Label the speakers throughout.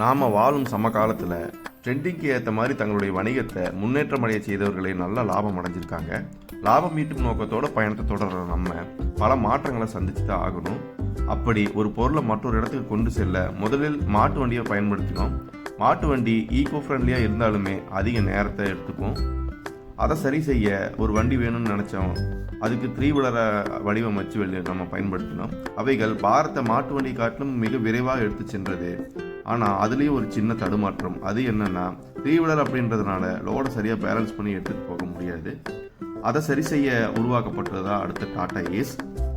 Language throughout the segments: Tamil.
Speaker 1: நாம் வாழும் சமகாலத்தில் ட்ரெண்டிங்க்கு ஏற்ற மாதிரி தங்களுடைய வணிகத்தை முன்னேற்றம் அடைய செய்தவர்களே நல்ல லாபம் அடைஞ்சிருக்காங்க. லாபம் ஈட்டும் நோக்கத்தோட பயணத்தை தொடர்ற நம்ம பல மாற்றங்களை சந்தித்து தான் ஆகணும். அப்படி ஒரு பொருளை மற்றொரு இடத்துக்கு கொண்டு செல்ல முதலில் மாட்டு வண்டியை பயன்படுத்தினோம். மாட்டு வண்டி ஈகோ ஃப்ரெண்ட்லியாக இருந்தாலுமே அதிக நேரத்தை எடுத்துக்கும். அதை சரி செய்ய ஒரு வண்டி வேணும்னு நினச்சோம். அதுக்கு த்ரீ வடிவம் வடிவமைச்சு வெளியே நம்ம பயன்படுத்தினோம். அவைகள் பாரத்தை மாட்டு வண்டி காட்டிலும் மிக விரைவாக எடுத்து சென்றது. ஆனால் அதுலேயும் ஒரு சின்ன தடுமாற்றம். அது என்னென்னா த்ரீ வீலர் அப்படின்றதுனால லோடை சரியாக பேலன்ஸ் பண்ணி எடுத்துகிட்டு போக முடியாது. அதை சரி செய்ய உருவாக்கப்பட்டது தான் அடுத்த டாடா ஏஸ்.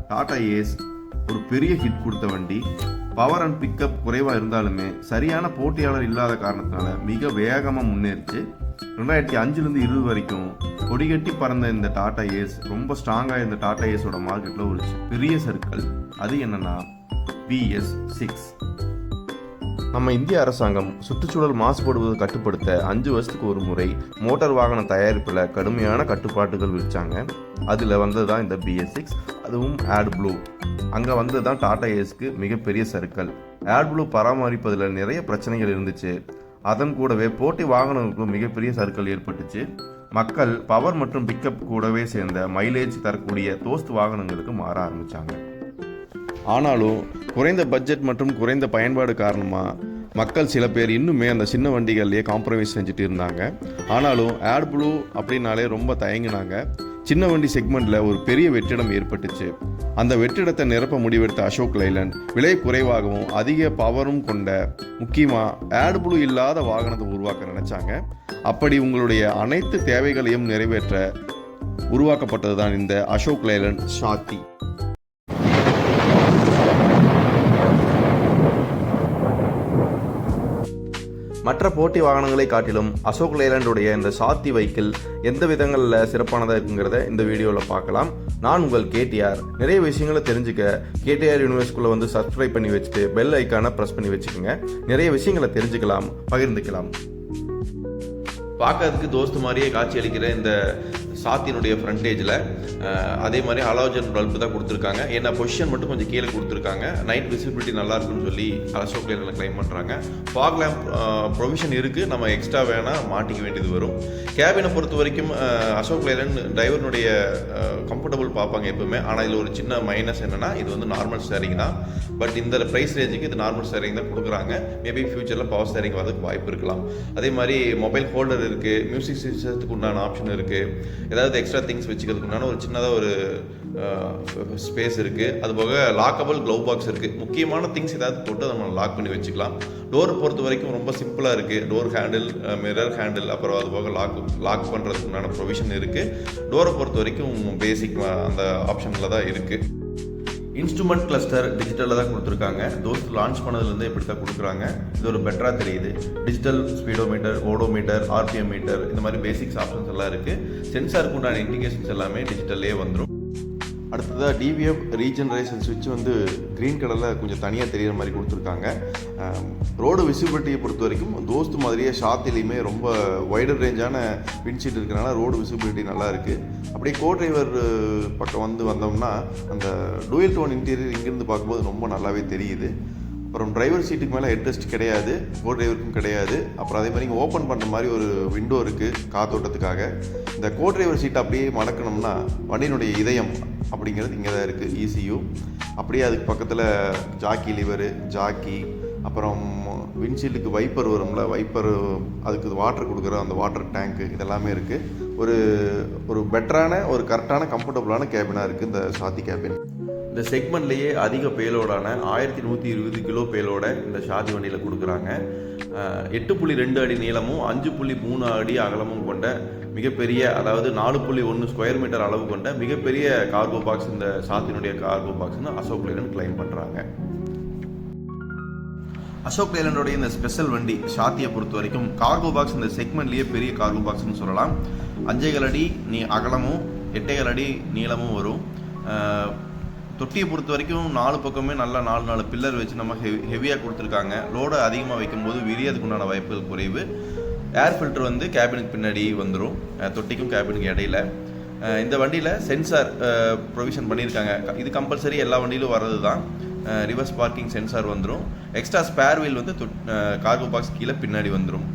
Speaker 1: டாடா ஏஸ் ஒரு பெரிய ஹிட் கொடுத்த வண்டி. பவர் அண்ட் பிக்கப் குறைவாக இருந்தாலுமே சரியான போட்டியாளர் இல்லாத காரணத்தினால மிக வேகமாக முன்னேறிச்சு. ரெண்டாயிரத்தி அஞ்சுலேருந்து இருபது வரைக்கும் கொடிகட்டி பறந்த இந்த டாடா ஏஸ் ரொம்ப ஸ்ட்ராங்காக இந்த டாடா ஏஸோட மார்க்கெட்டில் ஒரு பெரிய சர்க்கிள் அது என்னென்னா பிஎஸ் சிக்ஸ் நம்ம இந்திய அரசாங்கம் சுற்றுச்சூழல் மாசுபடுவதை கட்டுப்படுத்த அஞ்சு வருஷத்துக்கு ஒரு முறை மோட்டார் வாகன தயாரிப்பில் கடுமையான கட்டுப்பாட்டுகள் விரிச்சாங்க அதில் வந்தது தான் இந்த பிஎஸ் சிக்ஸ் அதுவும் ஆட் ப்ளூ அங்கே வந்தது தான் டாடா ஏஸ்க்கு மிகப்பெரிய சருக்கள் ஆட் ப்ளூ பராமரிப்பதில் நிறைய பிரச்சனைகள் இருந்துச்சு. அதன் கூடவே போட்டி வாகனங்களுக்கும் மிகப்பெரிய சருக்கள் ஏற்பட்டுச்சு. மக்கள் பவர் மற்றும் பிக்கப் கூடவே சேர்ந்த மைலேஜ் தரக்கூடிய தோஸ்து வாகனங்களுக்கு மாற ஆரம்பித்தாங்க ஆனாலும் குறைந்த பட்ஜெட் மற்றும் குறைந்த பயன்பாடு காரணமாக மக்கள் சில பேர் இன்னுமே அந்த சின்ன வண்டிகள்லேயே காம்ப்ரமைஸ் செஞ்சுட்டு இருந்தாங்க. ஆனாலும் ஆட் ப்ளூ அப்படின்னாலே ரொம்ப தயங்கினாங்க. சின்ன வண்டி செக்மெண்ட்டில் ஒரு பெரிய வெற்றிடம் ஏற்பட்டுச்சு. அந்த வெற்றிடத்தை நிரப்ப முடிவெடுத்த அசோக் லைலண்ட் விலை குறைவாகவும் அதிக பவரும் கொண்ட முக்கியமாக ஆட் ப்ளூ இல்லாத வாகனத்தை உருவாக்க நினச்சாங்க. அப்படி உங்களுடைய அனைத்து தேவைகளையும் நிறைவேற்ற உருவாக்கப்பட்டது தான் இந்த அசோக் லைலண்ட் ஷாத்தி மற்ற போட்டி வாகனங்களை காட்டிலும் அசோக் லேலண்டுடைய இந்த சாத்தி வைக்கிள் எந்த விதங்களில் சிறப்பானதாக இருக்குங்கிறத இந்த வீடியோவில் பார்க்கலாம். நான் உங்கள் கேடிஆர். நிறைய விஷயங்களை தெரிஞ்சுக்க கேடிஆர் யூனிவர்ஸ்குள்ளே வந்து சப்ஸ்கிரைப் பண்ணி வச்சுட்டு பெல் ஐக்கானை ப்ரெஸ் பண்ணி வச்சுக்கோங்க. நிறைய விஷயங்களை தெரிஞ்சுக்கலாம் பகிர்ந்துக்கலாம். பார்க்கறதுக்கு தோஸ்து மாதிரியே காட்சி அளிக்கிற இந்த சாத்தினுடைய ஃப்ரண்டேஜில் அதே மாதிரி அலோஜன் பல்பு தான் கொடுத்துருக்காங்க. ஏன்னா பொசிஷன் மட்டும் கொஞ்சம் கீழே கொடுத்துருக்காங்க. நைட் விசிபிலிட்டி நல்லா இருக்குன்னு சொல்லி அசோக் லேனில் கிளைம் பண்ணுறாங்க ஃபாக் லேம்ப் ப்ரொவிஷன் இருக்குது நம்ம எக்ஸ்ட்ரா வேணால் மாட்டிக்க வேண்டியது வரும். கேபினை பொறுத்த வரைக்கும் அசோக் லேலன் டிரைவருடைய கம்ஃபர்டபுள் பார்ப்பாங்க எப்பவுமே. ஆனால் இதில் ஒரு சின்ன மைனஸ் என்னென்னா இது வந்து நார்மல் ஸ்டேரிங் தான். பட் இந்த ப்ரைஸ் ரேஞ்சுக்கு இது நார்மல் ஸ்டேரிங் தான் கொடுக்குறாங்க. மேபி ஃபியூச்சரில் பவர் ஸ்டேரிங் வரதுக்கு வாய்ப்பு இருக்கலாம். அதே மாதிரி மொபைல் ஹோல்டர் இருக்குது மியூசிக் சிஸ்டத்துக்கு உண்டான ஆப்ஷன் இருக்குது ஏதாவது எக்ஸ்ட்ரா திங்ஸ் வச்சுக்கிறதுக்குண்டான ஒரு சின்னதாக ஒரு ஸ்பேஸ் இருக்குது அது போக லாக்கபிள் க்ளவ் பாக்ஸ் இருக்குது முக்கியமான திங்ஸ் ஏதாவது போட்டு நம்ம லாக் பண்ணி வச்சுக்கலாம். டோர் பொறுத்த வரைக்கும் ரொம்ப சிம்பிளாக இருக்குது டோர் ஹேண்டில் மிரர் ஹேண்டில் அப்புறம் அது போக லாக் லாக் பண்ணுறதுக்குண்டான ப்ரொவிஷன் இருக்குது டோரை பொறுத்த வரைக்கும் பேசிக் அந்த ஆப்ஷனில் தான் இருக்குது இன்ஸ்ட்ருமெண்ட் கிளஸ்டர் டிஜிட்டலில் தான் கொடுத்துருக்காங்க. தோஸ்த் லான்ச் பண்ணதுலேருந்து இப்படி தான் கொடுக்குறாங்க. இது ஒரு பெட்டராக தெரியுது. Digital speedometer odometer RPM meter இந்த மாதிரி பேசிக்ஸ் ஆப்ஷன்ஸ் எல்லாம் இருக்குது சென்சாருக்கு உண்டான இண்டிகேஷன்ஸ் எல்லாமே டிஜிட்டல்லே வந்துடும் அடுத்ததாக டிவிஎஃப் ரீஜெனரேஷன் சுவிட்ச் வந்து க்ரீன் கலரில் கொஞ்சம் தனியாக தெரிகிற மாதிரி கொடுத்துருக்காங்க. ரோடு விசிபிலிட்டியை பொறுத்த வரைக்கும் தோஸ்த் மாதிரியே ஷாத்திலையுமே ரொம்ப வைடர் ரேஞ்சான விண்ட்ஷீட் இருக்கிறனால ரோடு விசிபிலிட்டி நல்லா இருக்குது அப்படியே கோ டிரைவர் பக்கம் வந்து வந்தோம்னா அந்த டூயல் டோன் இன்டீரியர் இங்கேருந்து பார்க்கும்போது ரொம்ப நல்லாவே தெரியுது. அப்புறம் டிரைவர் சீட்டுக்கு மேலே ஹெட்ரெஸ்ட் கிடையாது கோ டிரைவருக்கும் கிடையாது. அப்புறம் அதே மாதிரி இங்கே ஓப்பன் பண்ணுற மாதிரி ஒரு விண்டோ இருக்குது காத்தோட்டத்துக்காக இந்த கோ டிரைவர் சீட் அப்படியே மடக்கணும்னா வண்டியினுடைய இதயம் அப்படிங்கிறது இங்கே தான் இருக்குது இசியூ அப்படியே அதுக்கு பக்கத்தில் ஜாக்கி லிவரு ஜாக்கி அப்புறம் விண்ட்ஷீல்டுக்கு வைப்பர் வரும்ல வைப்பர் அதுக்கு வாட்டர் கொடுக்குற அந்த வாட்டர் டேங்க்கு இதெல்லாமே இருக்குது ஒரு ஒரு பெட்டரான ஒரு கரெக்டான கம்ஃபர்டபுளான கேபினாக இருக்குது இந்த சாத்தி கேபின் இந்த செக்மெண்ட்லேயே அதிக பேலோடான ஆயிரத்தி நூற்றி இருபது கிலோ பேலோட இந்த ஷாதி வண்டியில் கொடுக்குறாங்க. எட்டு புள்ளி ரெண்டு அடி நீளமும் அஞ்சு புள்ளி மூணு அடி அகலமும் கொண்ட மிகப்பெரிய அதாவது நாலு புள்ளி ஒன்று ஸ்கொயர் மீட்டர் அளவு கொண்ட மிகப்பெரிய கார்கோ பாக்ஸ் இந்த சாத்தினுடைய கார்கோ பாக்ஸ்னு அசோக் லேலன் கிளைம் பண்ணுறாங்க அசோக் லேலனுடைய இந்த ஸ்பெஷல் வண்டி ஷாத்தியை பொறுத்த வரைக்கும் கார்கோ பாக்ஸ் இந்த செக்மெண்ட்லேயே பெரிய கார்கோ பாக்ஸ்னு சொல்லலாம். அஞ்சைகள் அடி நீ அகலமும் எட்டைகள் அடி நீளமும் வரும். தொட்டியை பொறுத்த வரைக்கும் நாலு பக்கமே நல்லா நாலு நாலு பில்லர் வச்சு நம்ம ஹெவி ஹெவியாக கொடுத்துருக்காங்க. லோடை அதிகமாக வைக்கும்போது விரியதுக்கு உண்டான வாய்ப்புகள் குறைவு. ஏர் ஃபில்டர் வந்து கேபினுக்கு பின்னாடி வந்துடும் தொட்டிக்கும் கேபினுக்கு இடையில. இந்த வண்டியில் சென்சார் ப்ரொவிஷன் பண்ணியிருக்காங்க. இது கம்பல்சரி எல்லா வண்டியிலும் வர்றது தான் ரிவர்ஸ் பார்க்கிங் சென்சார் வந்துடும் எக்ஸ்ட்ரா ஸ்பேர் வீல் வந்து கார்கோ பாக்ஸ் கீழே பின்னாடி வந்துடும்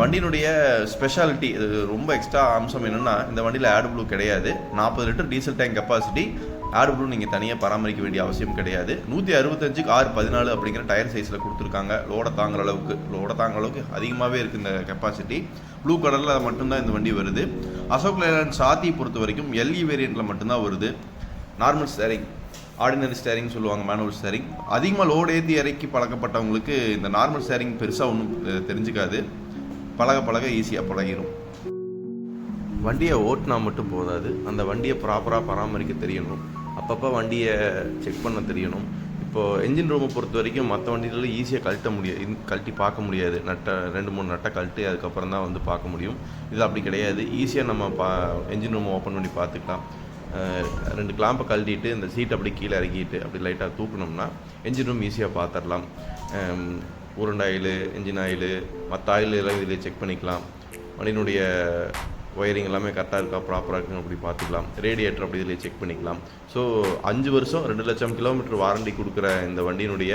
Speaker 1: வண்டியினுடைய ஸ்பெஷாலிட்டி இது ரொம்ப எக்ஸ்ட்ரா அம்சம் என்னென்னா இந்த வண்டியில் ஆட் ப்ளூ கிடையாது. நாற்பது litre diesel tank capacity AdBlue நீங்கள் தனியாக பராமரிக்க வேண்டிய அவசியம் கிடையாது. நூற்றி அறுபத்தஞ்சுக்கு ஆறு பதினாலு அப்படிங்கிற டயர் சைஸில் கொடுத்துருக்காங்க. லோட தாங்குற அளவுக்கு. லோட தாங்குற அளவுக்கு அதிகமாகவே இருக்குது இந்த கெப்பாசிட்டி ப்ளூ கலரில் மட்டும்தான் இந்த வண்டி வருது. அசோக் லேலண்ட் சாத்தி பொறுத்த வரைக்கும் எல்இ வேரியண்ட்டில் மட்டும்தான் வருது. நார்மல் ஸ்டேரிங் ஆர்டினரி ஸ்டேரிங் சொல்லுவாங்க மேனுவல் ஸ்டேரிங் அதிகமாக லோடு ஏற்றி இறக்கி பழக்கப்பட்டவங்களுக்கு இந்த நார்மல் ஸ்டேரிங் பெருசாக ஒன்றும் தெரிஞ்சுக்காது. பழக பழக ஈஸியாக பழகிடும் வண்டியை ஓட்டினா மட்டும் போதாது. அந்த வண்டியை ப்ராப்பராக பராமரிக்க தெரியணும். அப்பப்போ வண்டியை செக் பண்ண தெரியணும். இப்போது என்ஜின் ரூமை பொறுத்த வரைக்கும் மற்ற வண்டிகளில் ஈஸியாக கழட்ட முடியாது கழட்டி பார்க்க முடியாது. நட்டை ரெண்டு மூணு நட்டை கழட்டி அதுக்கப்புறம் தான் வந்து பார்க்க முடியும். இது அப்படி கிடையாது. ஈஸியாக நம்ம பா என்ஜின் ரூமை ஓப்பன் பண்ணி பார்த்துக்கலாம். ரெண்டு கிளாம்பை கழட்டிட்டு இந்த சீட் அப்படி கீழே இறக்கிட்டு அப்படி லைட்டாக தூக்கினோம்னா என்ஜின் ரூம் ஈஸியாக பார்த்துடலாம். அஹ் உருண்டை ஆயிலு என்ஜின் ஆயிலு மற்ற ஆயில் எல்லாம் இதில் செக் பண்ணிக்கலாம். வண்டியினுடைய ஒயரிங் எல்லாமே கரெக்டாக இருக்கா ப்ராப்பராக இருக்குன்னு அப்படி பார்த்துக்கலாம். ரேடியேட்டர் அப்படி இதில் செக் பண்ணிக்கலாம். ஸோ அஞ்சு வருஷம் ரெண்டு லட்சம் கிலோமீட்டர் வாரண்டி கொடுக்குற இந்த வண்டியினுடைய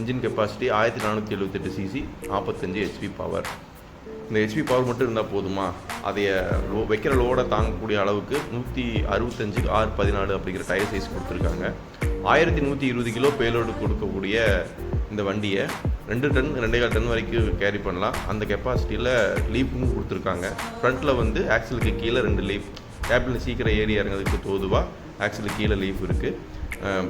Speaker 1: இன்ஜின் கெப்பாசிட்டி ஆயிரத்தி நானூற்றி எழுபத்தெட்டு சிசி நாற்பத்தஞ்சு ஹெச்பி பவர் இந்த ஹெச்பி பவர் மட்டும் இருந்தால் போதுமா? அதைய லோ வைக்கிற லோடை தாங்கக்கூடிய அளவுக்கு நூற்றி அறுபத்தஞ்சு ஆறு பதினாலு அப்படிங்கிற டயர் சைஸ் கொடுத்துருக்காங்க. ஆயிரத்தி நூற்றி இருபது கிலோ பேலோடு கொடுக்கக்கூடிய இந்த வண்டியை ரெண்டு டன் ரெண்டே கால் டன் வரைக்கும் கேரி பண்ணலாம். அந்த கெப்பாசிட்டியில் லீப்பும் கொடுத்துருக்காங்க. ஃப்ரண்ட்டில் வந்து ஆக்சிலுக்கு கீழே ரெண்டு லீப் கேபினில் சீக்கிரம் ஏறி இறங்குறதுக்கு தோதுவாக ஆக்சிலுக்கு கீழே லீஃப் இருக்குது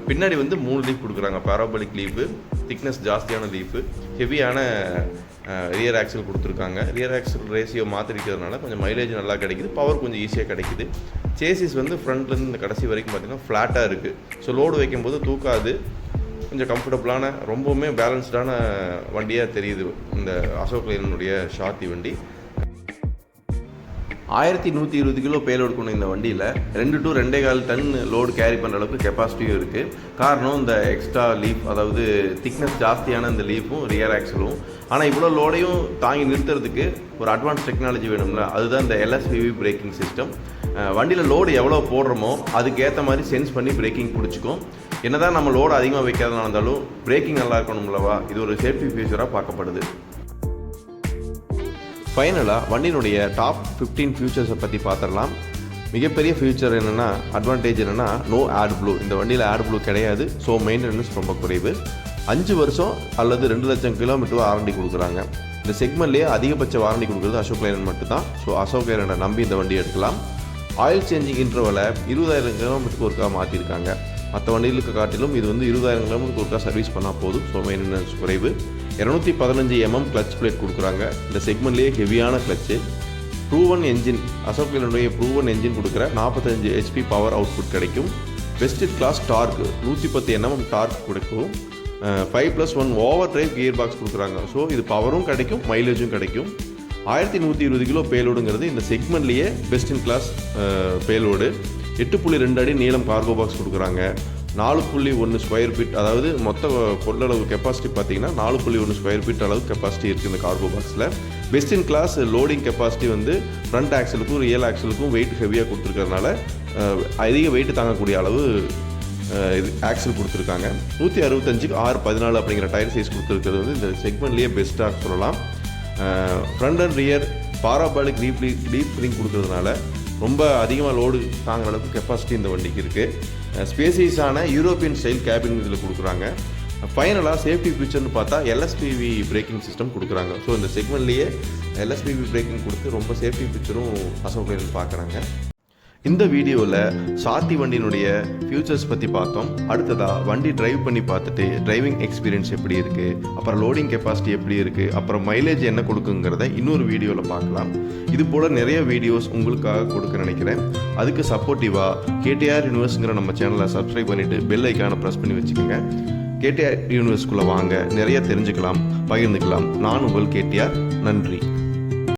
Speaker 1: பின்னாடி வந்து மூணு லீஃப் கொடுக்குறாங்க. பாராபலிக் லீஃபு திக்னஸ் ஜாஸ்தியான லீஃபு ஹெவியான ரியர் ஆக்சல் கொடுத்துருக்காங்க. ரியர் ஆக்சல் ரேஷியோ மாற்றிருக்கிறதுனால கொஞ்சம் மைலேஜ் நல்லா கிடைக்குது. பவர் கொஞ்சம் ஈஸியாக கிடைக்குது. சேசிஸ் வந்து ஃப்ரண்ட்லேருந்து இந்த கடைசி வரைக்கும் பார்த்திங்கன்னா ஃப்ளாட்டாக இருக்குது ஸோ லோடு வைக்கும்போது தூக்காது. கொஞ்சம் கம்ஃபர்டபுளான ரொம்பவுமே பேலன்ஸ்டான வண்டியாக தெரியுது இந்த அசோக் லைனுடைய ஷாத்தி வண்டி. ஆயிரத்தி நூற்றி இருபது கிலோ பேலோடு கொண்ட இந்த வண்டியில் ரெண்டு டு ரெண்டே கால் டன் லோடு கேரி பண்ணுற அளவுக்கு கெப்பாசிட்டியும் இருக்குது காரணம் இந்த எக்ஸ்ட்ரா லீஃப் அதாவது திக்னஸ் ஜாஸ்தியான இந்த லீஃபும் ரியர் ஆக்சலும் ஆனால் இவ்வளோ லோடையும் தாங்கி நிறுத்துறதுக்கு ஒரு அட்வான்ஸ் டெக்னாலஜி வேணும்ல அதுதான் இந்த எல்எஸ்பிவி பிரேக்கிங் சிஸ்டம் வண்டியில் லோடு எவ்வளோ போடுறோமோ அதுக்கேற்ற மாதிரி சென்ஸ் பண்ணி பிரேக்கிங் பிடிச்சிக்கும். என்னதான் நம்ம லோடு அதிகமாக வைக்கிறதுனால இருந்தாலும் பிரேக்கிங் நல்லா இருக்கணும்லவா இது ஒரு சேஃப்டி ஃபியூச்சராக பார்க்கப்படுது. ஃபைனலாக வண்டியினுடைய டாப் 15 ஃபியூச்சர்ஸை பற்றி பார்த்துடலாம். மிகப்பெரிய ஃபியூச்சர் என்னென்னா அட்வான்டேஜ் என்னென்னா நோ ஆட் ப்ளூ இந்த வண்டியில் ஆட் ப்ளூ கிடையாது. ஸோ மெயின்டெனன்ஸ் ரொம்ப குறைவு. அஞ்சு வருஷம் அல்லது ரெண்டு லட்சம் கிலோமீட்டர் வாரண்டி கொடுக்குறாங்க. இந்த செக்மெண்ட்லேயே அதிகபட்ச வாரண்டி கொடுக்குறது அசோக் லேலன் மட்டும்தான். ஸோ அசோக் லேலனை நம்பி இந்த வண்டி எடுக்கலாம். ஆயில் சேஞ்சிங் இன்டர்வலை இருபதாயிரம் கிலோமீட்டருக்கு ஒருக்கா மாற்றிருக்காங்க மற்ற வண்டிகளுக்கு காட்டிலும் இது வந்து இருபதாயிரம் கிலோமீட்டர் ஒருக்கா சர்வீஸ் பண்ணால் போதும். ஸோ மெயின்டெனன்ஸ் குறைவு. இரநூத்தி பதினஞ்சு எம்எம் கிளச் பிளேட் கொடுக்குறாங்க. இந்த செக்மெண்ட்லேயே ஹெவியான கிளச்சு ப்ரூவன் என்ஜின் அசோக் லேலனுடைய ப்ரூவன் என்ஜின் கொடுக்குற நாற்பத்தஞ்சு ஹெச்பி பவர் அவுட்புட் கிடைக்கும். பெஸ்ட் கிளாஸ் டார்க் நூற்றி பத்து என்எம் டார்க் கொடுக்கும். Five plus one overdrive gearbox கொடுக்குறாங்க. ஸோ இது பவரும் கிடைக்கும் மைலேஜும் கிடைக்கும். ஆயிரத்தி நூற்றி இருபது கிலோ பேலோடுங்கிறது இந்த செக்மெண்ட்லேயே பெஸ்ட் இன் கிளாஸ் பேலோடு எட்டு புள்ளி ரெண்டு அடி நீளம் கார்கோ பாக்ஸ் கொடுக்குறாங்க. நாலு புள்ளி ஒன்று ஸ்கொயர் ஃபீட் அதாவது மொத்த கொள்ளளவு கெப்பாசிட்டி பார்த்தீங்கன்னா நாலு புள்ளி ஒன்று ஸ்கொயர் ஃபீட் அளவு கெப்பாசிட்டி இருக்குது இந்த கார்கோ பாக்ஸில் best in class loading capacity வந்து ஃப்ரண்ட் ஆக்சலுக்கும் ரியல் ஆக்சலுக்கும் வெயிட் ஹெவியாக கொடுத்துருக்கறனால அதிக வெயிட் தாங்கக்கூடிய அளவு இது ஆக்சல் கொடுத்துருக்காங்க. நூற்றி அறுபத்தஞ்சுக்கு ஆறு பதினாலு அப்படிங்கிற டயர் சைஸ் கொடுத்துருக்கிறது வந்து இந்த செக்மெண்ட்லேயே பெஸ்ட்டாக சொல்லலாம். Front and rear parabolic deep deep spring கொடுக்கறதுனால ரொம்ப அதிகமாக லோடு தாங்குற அளவுக்கு கெப்பாசிட்டி இந்த வண்டிக்கு இருக்குது ஸ்பேசியஸான யூரோப்பியன் ஸ்டைல் கேபின் இதில் கொடுக்குறாங்க. ஃபைனலாக சேஃப்டி ஃபீச்சர்னு பார்த்தா எல்எஸ்பிவி பிரேக்கிங் சிஸ்டம் கொடுக்குறாங்க. ஸோ இந்த செக்மெண்ட்லேயே எல்எஸ்பிவி பிரேக்கிங் கொடுத்து ரொம்ப சேஃப்டி ஃபீச்சரும் அசோக் பார்க்குறாங்க. இந்த வீடியோவில் சாத்தி வண்டியினுடைய ஃபியூச்சர்ஸ் பற்றி பார்த்தோம். அடுத்ததாக வண்டி டிரைவ் பண்ணி பார்த்துட்டு டிரைவிங் எக்ஸ்பீரியன்ஸ் எப்படி இருக்குது அப்புறம் லோடிங் கெப்பாசிட்டி எப்படி இருக்குது அப்புறம் மைலேஜ் என்ன கொடுக்குங்கிறத இன்னொரு வீடியோவில் பார்க்கலாம். இது போல் நிறைய வீடியோஸ் உங்களுக்காக கொடுக்க நினைக்கிறேன். அதுக்கு சப்போர்ட்டிவாக கேடிஆர் யூனிவர்ஸுங்கிற நம்ம சேனலை சப்ஸ்கிரைப் பண்ணிவிட்டு பெல் ஐக்கானை ப்ரெஸ் பண்ணி வச்சுக்கோங்க. கேடிஆர் யூனிவர்ஸ்குள்ளே வாங்க நிறைய தெரிஞ்சுக்கலாம் பகிர்ந்துக்கலாம். நான் உங்கள் கேடிஆர் நன்றி.